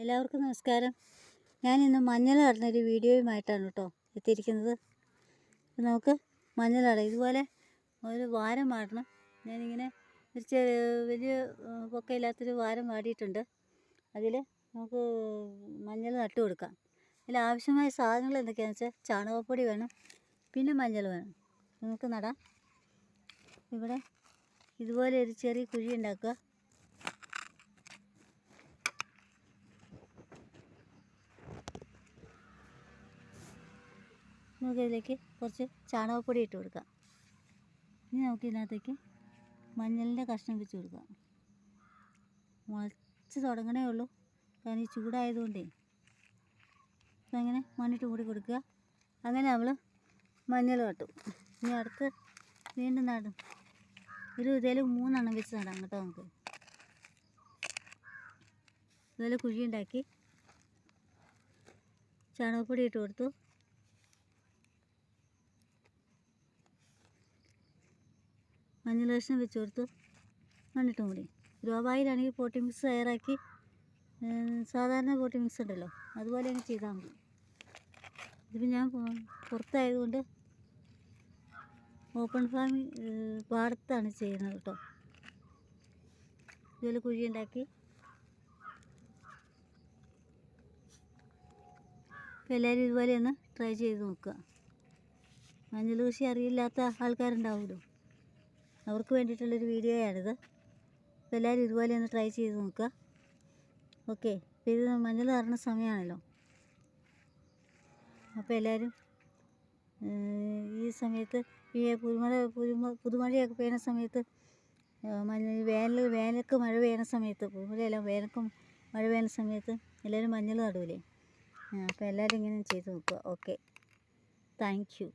എല്ലാവർക്കും നമസ്കാരം. ഞാൻ ഇന്ന് മഞ്ഞൾ അടഞ്ഞൊരു വീഡിയോയുമായിട്ടാണ് കേട്ടോ എത്തിയിരിക്കുന്നത്. നമുക്ക് മഞ്ഞൾ അട ഇതുപോലെ ഒരു വാരം വാടണം ഞാനിങ്ങനെ ഒരു ചെറിയ വലിയ പൊക്കയില്ലാത്തൊരു വാരം വാടിയിട്ടുണ്ട്. അതിൽ നമുക്ക് മഞ്ഞൾ നട്ടു കൊടുക്കാം. അതിൽ ആവശ്യമായ സാധനങ്ങൾ എന്തൊക്കെയാണെന്ന് വെച്ചാൽ ചാണകപ്പൊടി വേണം പിന്നെ മഞ്ഞൾ വേണം. നമുക്ക് നടാം. ഇവിടെ ഇതുപോലെ ഒരു ചെറിയ കുഴി ഉണ്ടാക്കുക. നമുക്ക് ഇതിലേക്ക് കുറച്ച് ചാണകപ്പൊടി ഇട്ട് കൊടുക്കാം. ഇനി നമുക്ക് ഇതിനകത്തേക്ക് മഞ്ഞളിന്റെ കഷ്ണം വെച്ച് കൊടുക്കാം. മുളച്ച് തുടങ്ങണേ ഉള്ളൂ. കാരണം ഈ ചൂടായതുകൊണ്ടേ. അങ്ങനെ മണ്ണിട്ട് കൂടി കൊടുക്കുക. അങ്ങനെ നമ്മൾ മഞ്ഞൾ കട്ടും ഇനി അടുത്ത് വീണ്ടും നടും ഒരു ഇതിൽ മൂന്നെണ്ണം വെച്ച് നടാം കേട്ടോ നമുക്ക്. ഇതിൽ കുഴി ഉണ്ടാക്കി ചാണകപ്പൊടി ഇട്ട് കൊടുത്തു. മഞ്ഞൾ കഷ്ണം വെച്ച് കൊടുത്ത് മണ്ണിട്ട് മൂടി ഗ്രോബായിലാണെങ്കിൽ പോട്ടി മിക്സ് തയ്യാറാക്കി സാധാരണ പോട്ടി മിക്സ് ഉണ്ടല്ലോ അതുപോലെ അങ്ങ് ചെയ്താൽ മതി. ഇതിപ്പോൾ ഞാൻ പുറത്തായതുകൊണ്ട് ഓപ്പൺ ഫാമിൽ പാടത്താണ് ചെയ്യുന്നത് കേട്ടോ ഇതുപോലെ കുഴി ഉണ്ടാക്കി. എല്ലാവരും ഇതുപോലെ ഒന്ന് ട്രൈ ചെയ്ത് നോക്കുക. മഞ്ഞൾ കൃഷി അറിയില്ലാത്ത ആൾക്കാരുണ്ടാവുമല്ലോ അവർക്ക് വേണ്ടിയിട്ടുള്ളൊരു വീഡിയോയാണിത്. അപ്പോൾ എല്ലാവരും ഇതുപോലെ ഒന്ന് ട്രൈ ചെയ്ത് നോക്കുക. ഓക്കെ ഇത് മഞ്ഞൾ നടുന്ന സമയമാണല്ലോ. അപ്പോൾ എല്ലാവരും ഈ സമയത്ത് ഈ പുതുമഴ പുതുമ പുതുമഴയൊക്കെ പെയ്യുന്ന സമയത്ത് മഞ്ഞ വേനൽ വേനൽക്ക് മഴ പെയ്യുന്ന സമയത്ത് പുതുമഴയല്ല വേനൽക്കും മഴ പെയ്യുന്ന സമയത്ത് എല്ലാവരും മഞ്ഞൾ നടൂലേ അപ്പോൾ എല്ലാവരും ഇങ്ങനെ ചെയ്ത് നോക്കുക. ഓക്കെ. Thank you.